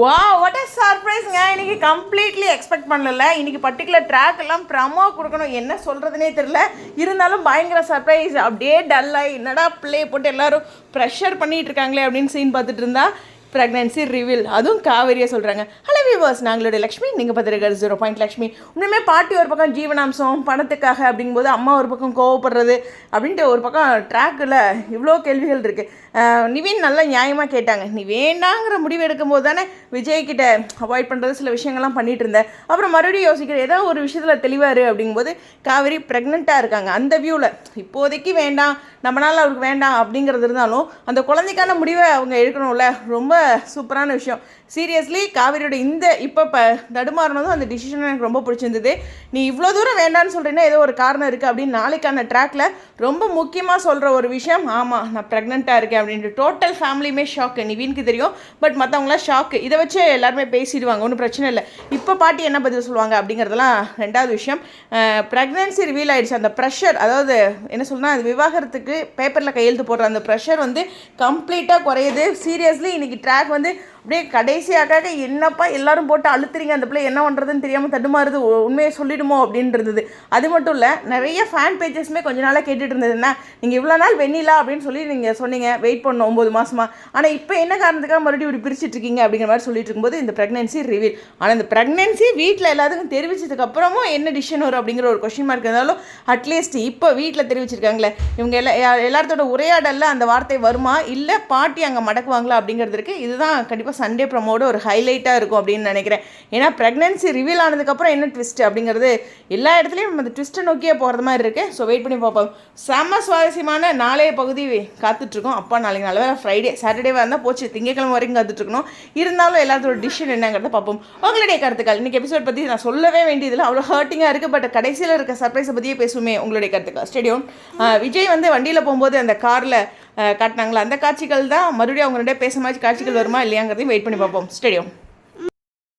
வா what a சர்ப்ரைஸ்ங்க இன்றைக்கி completely expect பண்ணல இன்றைக்கி பர்டிகுலர் ட்ராக் எல்லாம் ப்ரமோ கொடுக்கணும். என்ன சொல்கிறதுனே தெரில இருந்தாலும் பயங்கர சர்ப்ரைஸ் அப்படியே டல்லாகி என்னடா ப்ளே போட்டு எல்லாரும் ப்ரெஷர் பண்ணிகிட்டு இருக்காங்களே அப்படின்னு சீன் பார்த்துட்டு இருந்தா. ப்ரெக்னென்சி ரிவில் அதுவும் காவேரியை சொல்கிறாங்க ஹலோ வியூவர்ஸ் நாங்களுடைய லக்ஷ்மி நீங்கள் பார்த்துருக்காரு ஜீரோ பாயிண்ட் லக்ஷ்மி. உண்மையுமே பாட்டி ஒரு பக்கம் ஜீவனாம்சம் பணத்துக்காக அப்படிங்கும்போது அம்மா ஒரு பக்கம் கோவப்படுறது அப்படின்ட்டு ஒரு பக்கம் ட்ராக்கில் இவ்வளோ கேள்விகள் இருக்குது நிவின் நல்லா நியாயமாக கேட்டாங்க. நீ வேண்டாங்கிற முடிவு எடுக்கும்போது தானே விஜய்கிட்ட அவாய்ட் பண்ணுறது சில விஷயங்கள்லாம் பண்ணிகிட்டு இருந்தேன் அப்புறம் மறுபடியும் யோசிக்கிற ஏதோ ஒரு விஷயத்தில் தெளிவார் அப்படிங்கும்போது காவேரி ப்ரெக்னெண்ட்டாக இருக்காங்க. அந்த வியூவில் இப்போதைக்கு வேண்டாம் நம்மளால் அவருக்கு வேண்டாம் அப்படிங்கிறது இருந்தாலும் அந்த குழந்தைக்கான முடிவை அவங்க எடுக்கணும்ல. ரொம்ப சூப்பரான விஷயம். சீரியஸ்லி காவிரியோட இந்த இப்போ இப்போ தடுமாறினதும் அந்த டிசிஷன் எனக்கு ரொம்ப பிடிச்சிருந்தது. நீ இவ்வளோ தூரம் வேண்டான்னு சொல்கிறீங்கன்னா ஏதோ ஒரு காரணம் இருக்குது அப்படின்னு நாளைக்கான ட்ராக்ல ரொம்ப முக்கியமாக சொல்கிற ஒரு விஷயம் ஆமாம் நான் ப்ரெக்னெண்ட்டாக இருக்கேன் அப்படின்ட்டு. டோட்டல் ஃபேமிலியுமே ஷாக்கு நிவீனுக்கு தெரியும். பட் மற்றவங்களாம் ஷாக்கு இதை வச்சு எல்லாருமே பேசிடுவாங்க. ஒன்றும் பிரச்சனை இல்லை. இப்போ பாட்டி என்ன பதில் சொல்லுவாங்க அப்படிங்கிறதெல்லாம் ரெண்டாவது விஷயம். ப்ரெக்னென்சி ரிவீல் ஆயிடுச்சு. அந்த ப்ரெஷர் அதாவது என்ன சொல்லணும்னா அது விவாகரத்துக்கு பேப்பரில் கையெழுத்து போடுற அந்த ப்ரெஷர் வந்து கம்ப்ளீட்டாக குறையுது. சீரியஸ்லி இன்னைக்கு ட்ராக் வந்து அப்படியே கடைசியாக என்னப்பா எல்லாரும் போட்டு அழுத்துறீங்க அந்த பிள்ளை என்ன பண்ணுறதுன்னு தெரியாமல் தடுமாறுது உண்மையை சொல்லிடுமோ அப்படின்றது. அது மட்டும் இல்லை நிறைய ஃபேன் பேஜஸ்மே கொஞ்ச நாளாக கேட்டுட்டு இருந்தது என்ன நீங்கள் இவ்வளோ நாள் வெண்ணிலா அப்படின்னு சொல்லி நீங்கள் சொன்னீங்க வெயிட் பண்ணோம் ஒம்பது மாதமா ஆனால் இப்போ என்ன காரணத்துக்காக மறுபடியும் இப்படி பிரிச்சுட்டு இருக்கீங்க அப்படிங்கிற மாதிரி சொல்லிட்டு இருக்கும்போது இந்த ப்ரெக்னென்சி ரிவீல் ஆனால் இந்த ப்ரெக்னென்சி வீட்டில் எல்லாத்துக்கும் தெரிவிச்சதுக்கப்புறமும் என்ன டிசிஷன் வரும் அப்படிங்கிற ஒரு கொஷின் மார்க் இருந்தாலும் அட்லீஸ்ட் இப்போ வீட்டில் தெரிவிச்சிருக்காங்களே இவங்க எல்லா யா- எல்லாத்தோட உரையாடலில் அந்த வார்த்தை வருமா? இல்லை பாட்டி அங்கே மடக்குவாங்களா அப்படிங்கிறது இருக்குது இதுதான் கண்டிப்பாக சண்டே ப்ரமோடு ஒரு ஹைலைட்டாக இருக்கும் அப்படின்னு நினைக்கிறேன். ஏன்னா ப்ரெக்னென்சி ரிவீல் ஆனதுக்கப்புறம் என்ன ட்விஸ்ட் அப்படிங்கிறது எல்லா இடத்துலையும் நம்ம அந்த ட்விஸ்ட்டை நோக்கியே போகிறது மாதிரி இருக்குது ஸோ வெயிட் பண்ணி பார்ப்போம். செம்ம சுவாரஸ்யமான நாளைய பகுதி காத்துட்ருக்கோம். அப்பா நாளைக்கு நல்ல வேலை ஃப்ரைடே சாட்டர்டேவாக இருந்தால் போச்சு. திங்கக்கிழமை வரைக்கும் காத்துட்ருக்கணும். இருந்தாலும் எல்லாத்தோட டிசிஷன் என்னங்கிறத பார்ப்போம். உங்களுடைய கருத்துக்கள். இன்றைக்கி எபிசோட் பற்றி நான் சொல்லவே வேண்டியதில்லை. அவ்வளோ ஹர்ட்டிங்காக இருக்குது பட் கடைசியில் இருக்க சர்ப்ரைஸை பற்றியே பேசுவோமே உங்களுடைய கருத்துக்கள். ஸ்டேடியம் விஜய் வந்து வண்டியில் போகும்போது அந்த காரில் காட்டினாங்களா? அந்த காட்சிகள் தான் மறுபடியும் அவங்க ரெண்டே பேச மாதிரி காட்சிகள் வருமா இல்லையாங்கிறதையும் வெயிட் பண்ணி பார்ப்போம். ஸ்டேடியம்